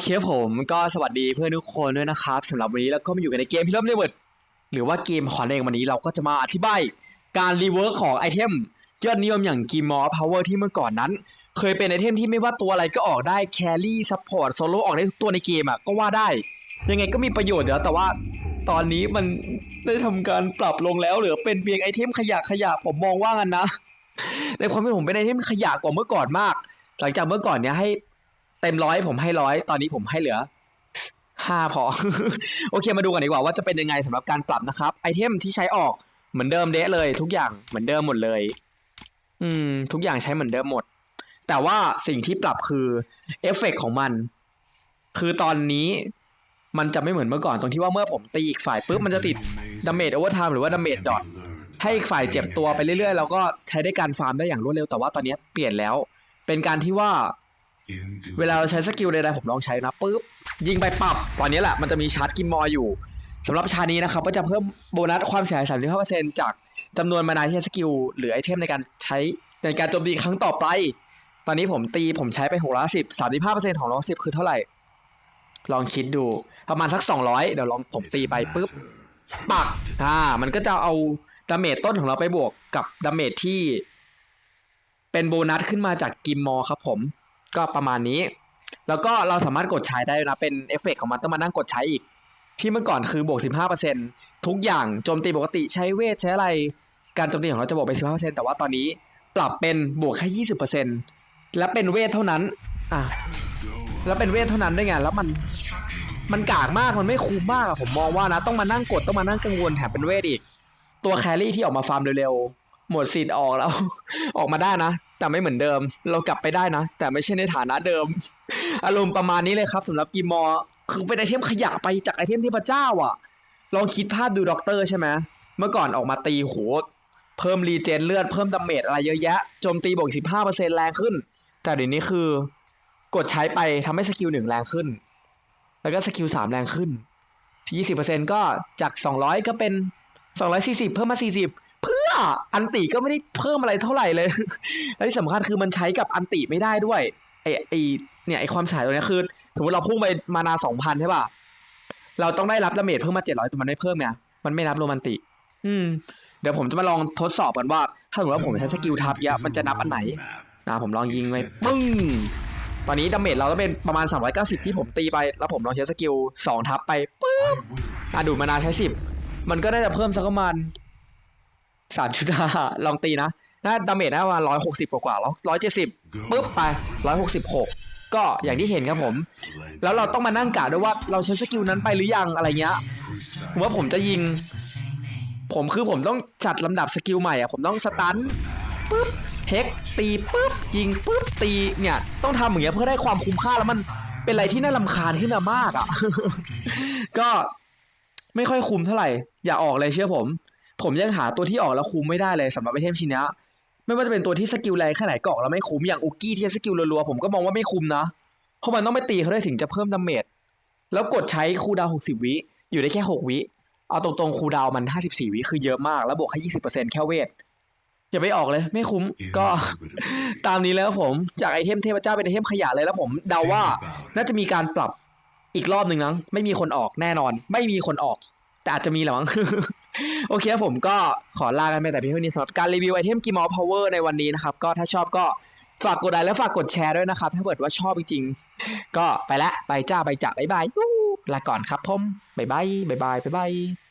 เคผมก็สวัสดีเพื่อนทุกคนด้วยนะครับสำหรับวันนี้เราก็มาอยู่กันในเกมพิลเลอร์เวิร์ดหรือว่าเกมขอนเองวันนี้เราก็จะมาอธิบายการรีเวิร์กของไอเทมยอดนิยมอย่างกิมมอร์พาวเวอร์ที่เมื่อก่อนนั้น เคยเป็นไอเทมที่ไม่ว่าตัวอะไรก็ออกได้แครี่ซัพพอร์ตโซโล่ออกได้ทุกตัวในเกมอะก็ว่าได้ ยังไงก็มีประโยชน์เดี๋ยวแต่ว่าตอนนี้มันได้ทำการปรับลงแล้วหลือเป็นเพียงไอเทมขยะขยะผมมองว่างันนะ ในความเป็นผมเป็นไอเทมขยะกว่าเมื่อก่อนมาก หลังจากเมื่อก่อนเนี้ยให้ เต็มร้อยผมให้ร้อยตอนนี้ผมให้เหลือห้าพอ โอเคมาดูกันดีกว่าว่าจะเป็นยังไงสำหรับการปรับนะครับ ไอเทมที่ใช้ออกเหมือนเดิมเดะเลย ทุกอย่างเหมือนเดิมหมดเลย อืม ทุกอย่างใช้เหมือนเดิมหมด แต่ว่าสิ่งที่ปรับคือเอฟเฟกต์ของมัน คือตอนนี้มันจะไม่เหมือนเมื่อก่อนตรงที่ว่าเมื่อผมตีอีกฝ่ายปุ๊บมันจะติดดาเมจโอเวอร์ไทม์หรือว่าดาเมจดอทให้อีกฝ่ายเจ็บตัวไปเรื่อยๆ แล้วก็ใช้ได้การฟาร์มได้อย่างรวดเร็วแต่ว่าตอนนี้เปลี่ยนแล้ว เป็นการที่ว่า เวลาเราใช้สกิลใดๆผมลองใช้นะปุ๊บยิงไปปับตอนนี้แหละมันจะมีชาร์จกิมมอร์อยู่สำหรับชานี้นะครับก็จะเพิ่มโบนัสความเสียหาย35%จากจำนวนมานาที่ใช้สกิลหรือไอเทมในการใช้ในการโจมตีครั้งต่อไป ตอนนี้ผมตีผมใช้ไป610 35%ของ110คือเท่าไหร่ ลองคิดดูประมาณสัก200เดี๋ยวลองผมตีไปปุ๊บปักอ่ามันก็จะเอาดาเมจต้นของเราไปบวกกับดาเมจที่ เป็นโบนัสขึ้นมาจากกิมมอร์ครับผม ก็ประมาณนี้ แล้วก็เราสามารถกดใช้ได้นะ เป็นเอฟเฟกต์ของมันต้องมานั่งกดใช้อีก ที่เมื่อก่อนคือบวก 15%ทุกอย่างโจมตีปกติใช้เวทใช้อะไร การโจมตีของเราจะบวกไป 15%แต่ว่าตอนนี้ปรับเป็นบวกแค่20%และเป็นเวทเท่านั้นอะแล้วเป็นเวทเท่านั้นด้วยไงแล้วมันมันกากมากมันไม่คุ้มมากอะผมมองว่านะ ต้องมานั่งกดต้องมานั่งกังวลแถมเป็นเวทอีก ตัวแครี่ที่ออกมาฟาร์มเร็วๆ หมดสิทธิ์ออกแล้ว ออกมาได้นะ แต่ไม่เหมือนเดิม เรากลับไปได้นะ แต่ไม่ใช่ในฐานะเดิม อารมณ์ประมาณนี้เลยครับสำหรับกิมมอคือเป็นไอเทมขยะไปจากไอเทมเทพระเจ้าอะ ลองคิดภาพดูด็อกเตอร์ใช่ไหมเมื่อก่อนออกมาตีโหเพิ่มรีเจนเลือดเพิ่มดาเมจอะไรเยอะแยะโจมตีบวก15%แรงขึ้น แต่เดี๋ยวนี้คือกดใช้ไปทำให้สกิลหนึ่งแรงขึ้น แล้วก็สกิลสามแรงขึ้นที่ยี่สิบเปอร์เซ็นก็จากสองร้อยก็เป็นสองร้อยสี่สิบเพิ่มมาสี่สิบ ออันติก็ไม่ได้เพิ่มอะไรเท่าไหร่เลยและที่สำคัญคือมันใช้กับอันติไม่ได้ด้วยไอไอเนี่ยไอความฉายตัวเนี้ยคือ สมมติเราพุ่งไปมานาสองพันใช่ป่ะเราต้องได้รับดาเมจเพิ่มมาเจ็ดร้อยแต่มันไม่เพิ่มไงมันไม่นับโรมันติ อืม เดี๋ยวผมจะมาลองทดสอบกันว่า ถ้าสมมติว่าผมใช้สกิลทับเยอะมันจะนับอันไหนนะผมลองยิงไปปึ้งตอนนี้ดาเมจเราต้องเป็นประมาณ 390 ที่ผมตีไป แล้วผมลองใช้สกิล2ทับไปปึ๊บอะดูดมานาใช้ 10 มันก็น่าจะเพิ่มสักประมาณ 3จุดห้าลองตีนะน่าดาเมจน่าประมาณ160กว่ากว่าร้อยเจ็ดสิบปึ๊บไป166ก็อย่างที่เห็นครับผม แล้วเราต้องมานั่งกะด้วยว่าเราใช้สกิลนั้นไปหรือยังอะไรเงี้ยว่าผมจะยิง ผมคือผมต้องจัดลำดับสกิลใหม่อะผมต้องสตันปึ๊บเฮกตีปึ๊บยิงปึ๊บตีเนี่ยต้องทำอย่างเงี้ยเพื่อได้ความคุ้มค่าแล้วมันเป็นอะไรที่น่าลำคาญขึ้นมามากอะก็ไม่ค่อยคุ้มเท่าไหร่ อย่าออกเลยเชื่อผม ผมยังหาตัวที่ออกแล้วคุ้มไม่ได้เลยสำหรับไอเทมชิ้นเนี้ยไม่ว่าจะเป็นตัวที่สกิลแรงแค่ไหนก็ออกแล้วไม่คุ้มอย่างอุกกี้ที่ใช้สกิลรัวๆผมก็มองว่าไม่คุ้มนะเพราะมันต้องไปตีเขาได้ถึงจะเพิ่มดาเมจแล้วกดใช้คูลดาวน์60วิอยู่ได้แค่6วิเอาตรงๆคูลดาวน์มัน54วิคือเยอะมากแล้วบวกแค่20%แค่เวทอย่าไปออกเลยไม่คุ้มก็ตามนี้แล้วผมจากไอเทมเทพเจ้าเป็นไอเทมขยะเลยแล้วผมเดาว่าน่าจะมีการปรับอีกรอบหนึ่งนะไม่มีคนออกแน่นอน ไม่มีคนออก แต่อาจจะมีแหละมั้ง โอเคครับผมก็ขอลากันไปแต่เพียงเท่านี้สำหรับการรีวิวไอเทมกิมอลพาวเวอร์ในวันนี้นะครับ ก็ถ้าชอบก็ฝากกดไลค์และฝากกดแชร์ด้วยนะครับ ถ้าเกิดว่าชอบจริงๆก็ไปละ ไปจ้า ไปจ้าบ๊ายบายลาก่อนครับผมบ๊ายบายบ๊ายบายบ๊ายบาย